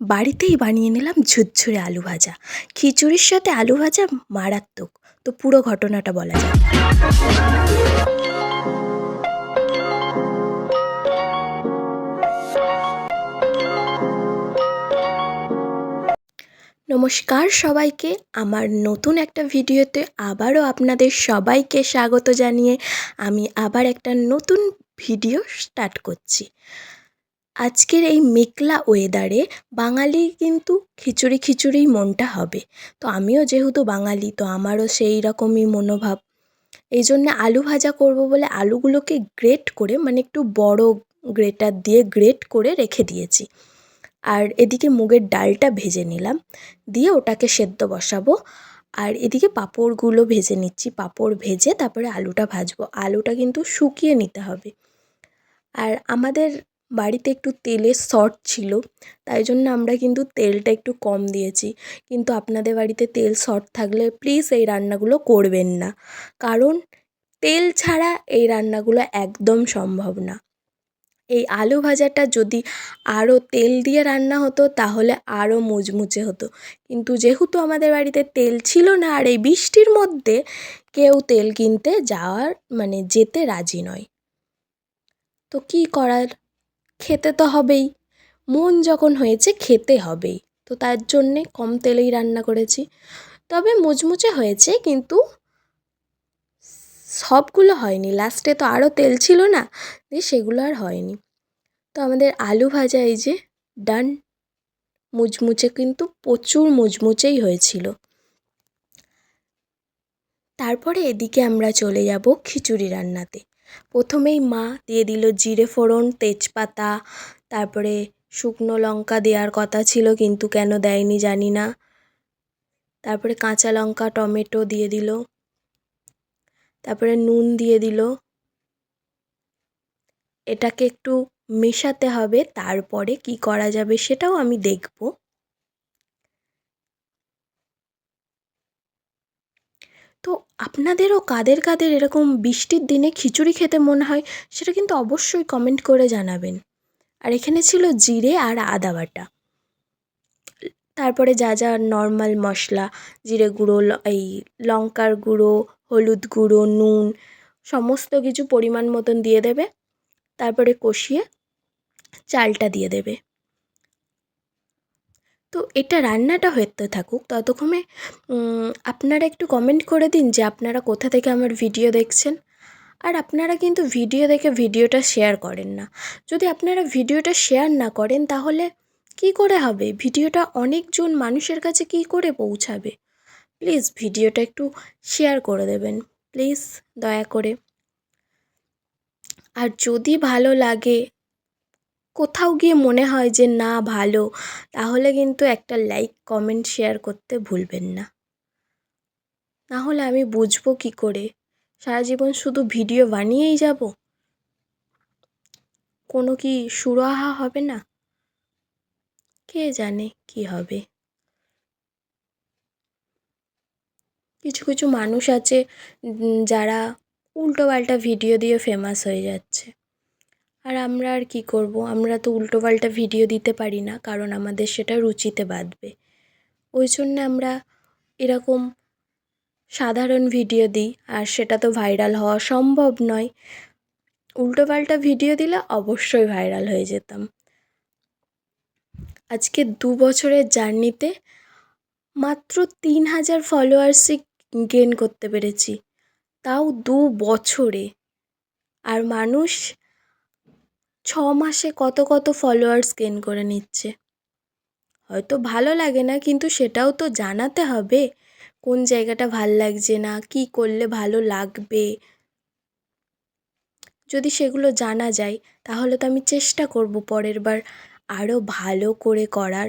বাড়িতেই বানিয়ে নিলাম ঝুরঝুরে আলু ভাজা। খিচুড়ির সাথে আলু ভাজা মারাত্মক। তো পুরো ঘটনাটা বলা যাক। নমস্কার সবাইকে। আমার নতুন একটা ভিডিওতে আবারও আপনাদের সবাইকে স্বাগত জানিয়ে আমি আবার একটা নতুন ভিডিও স্টার্ট করছি। আজকের এই মেঘলা ওয়েদারে বাঙালি কিন্তু খিচুড়ি খিচুড়িই মনটা হবে। তো আমিও যেহেতু বাঙালি, তো আমারও সেই রকমই মনোভাব। এই জন্যে আলু ভাজা করব বলে আলুগুলোকে গ্রেট করে মানে একটু বড় গ্রেটার দিয়ে গ্রেট করে রেখে দিয়েছি। আর এদিকে মুগের ডালটা ভেজে নিলাম, দিয়ে ওটাকে সেদ্ধ বসাবো। আর এদিকে পাঁপড়গুলো ভেজে নিচ্ছি, পাঁপড় ভেজে তারপরে আলুটা ভাজবো। আলুটা কিন্তু শুকিয়ে নিতে হবে। আর আমাদের বাড়িতে একটু তেলের শর্ট ছিল, তাই জন্য আমরা কিন্তু তেলটা একটু কম দিয়েছি। কিন্তু আপনাদের বাড়িতে তেল শর্ট থাকলে প্লিজ এই রান্নাগুলো করবেন না। কারণ তেল ছাড়া এই রান্নাগুলো একদম সম্ভব না। এই আলু ভাজাটা যদি আরও তেল দিয়ে রান্না হতো, তাহলে আরও মুচমুচে হতো। কিন্তু যেহেতু আমাদের বাড়িতে তেল ছিল না, আর এই বৃষ্টির মধ্যে কেউ তেল কিনতে যাওয়ার মানে যেতে রাজি নয়। তো কী করার? খেতে তো হবেই। মন যখন হয়েছে খেতে হবেই। তো তার জন্যে কম তেলেই রান্না করেছি। তবে মুচমুচে হয়েছে কিন্তু সবগুলো হয়নি। লাস্টে তো আরও তেল ছিল না, দিয়ে সেগুলো আর হয়নি। তো আমাদের আলু ভাজা এই যে ডান মুচমুচে কিন্তু প্রচুর মুচমুচেই হয়েছিল। তারপরে এদিকে আমরা চলে যাব খিচুড়ি রান্নাতে। প্রথমেই মা দিয়ে দিল জিরে ফোড়ন, তেজপাতা, তারপরে শুকনো লঙ্কা দেওয়ার কথা ছিল কিন্তু কেন দেয়নি জানি না। তারপরে কাঁচা লঙ্কা, টমেটো দিয়ে দিল। তারপরে নুন দিয়ে দিল। এটাকে একটু মেশাতে হবে, তারপরে কি করা যাবে সেটাও আমি দেখব। তো আপনাদেরও কাদের কাদের এরকম বৃষ্টির দিনে খিচুড়ি খেতে মনে হয় সেটা কিন্তু অবশ্যই কমেন্ট করে জানাবেন। আর এখানে ছিল জিরে আর আদা বাটা। তারপরে যা যা নর্মাল মশলা, জিরে গুঁড়ো এই লঙ্কার গুঁড়ো, হলুদ গুঁড়ো, নুন, সমস্ত কিছু পরিমাণ মতন দিয়ে দেবে। তারপরে কষিয়ে চালটা দিয়ে দেবে। তো এটা রান্নাটা হতে থাকুক, ততক্ষণে আপনারা একটু কমেন্ট করে দিন যে আপনারা কোথা থেকে আমার ভিডিও দেখছেন। আর আপনারা কিন্তু ভিডিও দেখে ভিডিওটা শেয়ার করেন না। যদি আপনারা ভিডিওটা শেয়ার না করেন, তাহলে কি করে হবে? ভিডিওটা অনেকজন মানুষের কাছে কি করে পৌঁছাবে? প্লিজ ভিডিওটা একটু শেয়ার করে দেবেন। প্লিজ দয়া করে। আর যদি ভালো লাগে কোথাও গিয়ে মনে হয় যে, না, ভালো। তাহলে কিন্তু একটা লাইক কমেন্ট শেয়ার করতে ভুলবেন না। নাহলে আমি বুঝব কী করে? সারা জীবন শুধু ভিডিও বানিয়েই যাব? কোনো কি সুরাহা হবে না? কে জানে কি হবে? কিছু কিছু মানুষ আছে যারা উল্টো পাল্টা ভিডিও দিয়ে ফেমাস হয়ে যাচ্ছে। আর আমরা আর কী করব? আমরা তো উল্টোপাল্টা ভিডিও দিতে পারি না, কারণ আমাদের সেটা রুচিতে বাঁধবে। ওই জন্যে আমরা এরকম সাধারণ ভিডিও দিই, আর সেটা তো ভাইরাল হওয়া সম্ভব নয়। উল্টোপাল্টা ভিডিও দিলে অবশ্যই ভাইরাল হয়ে যেতাম। আজকে দু বছরের জার্নিতে মাত্র তিন হাজার ফলোয়ার্সই গেন করতে পেরেছি। তাও দু বছরে। আর মানুষ ছ মাসে কত কত ফলোয়ার্স গেন করে নিচ্ছে। হয়তো ভালো লাগে না, কিন্তু সেটাও তো জানাতে হবে, কোন জায়গাটা ভালো লাগছে না, কী করলে ভালো লাগবে। যদি সেগুলো জানা যায়, তাহলে তো আমি চেষ্টা করব পরের বার আরও ভালো করে করার।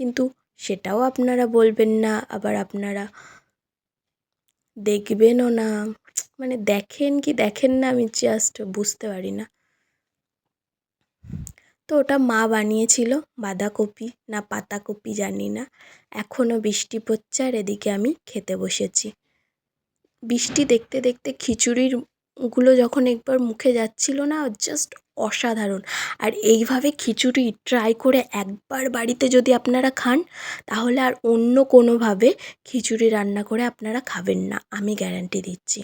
কিন্তু সেটাও আপনারা বলবেন না, আবার আপনারা দেখবেনও না। মানে দেখেন কি দেখেন না আমি জাস্ট বুঝতে পারি না। তো ওটা মা বানিয়েছিল বাঁধাকপি না পাতাকপি জানি না। এখনও বৃষ্টি পড়ছে আর এদিকে আমি খেতে বসেছি। বৃষ্টি দেখতে দেখতে খিচুড়িরগুলো যখন একবার মুখে যাচ্ছিল না জাস্ট অসাধারণ। আর এইভাবে খিচুড়ি ট্রাই করে একবার বাড়িতে যদি আপনারা খান, তাহলে আর অন্য কোনোভাবে খিচুড়ি রান্না করে আপনারা খাবেন না, আমি গ্যারান্টি দিচ্ছি।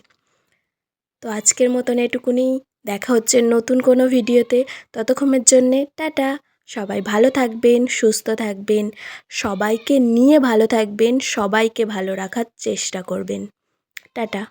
তো আজকের মতন এটুকুনি। দেখা হচ্ছে নতুন কোনো ভিডিওতে। ততক্ষণের জন্যে টাটা। সবাই ভালো থাকবেন, সুস্থ থাকবেন। সবাইকে নিয়ে ভালো থাকবেন, সবাইকে ভালো রাখার চেষ্টা করবেন। টাটা।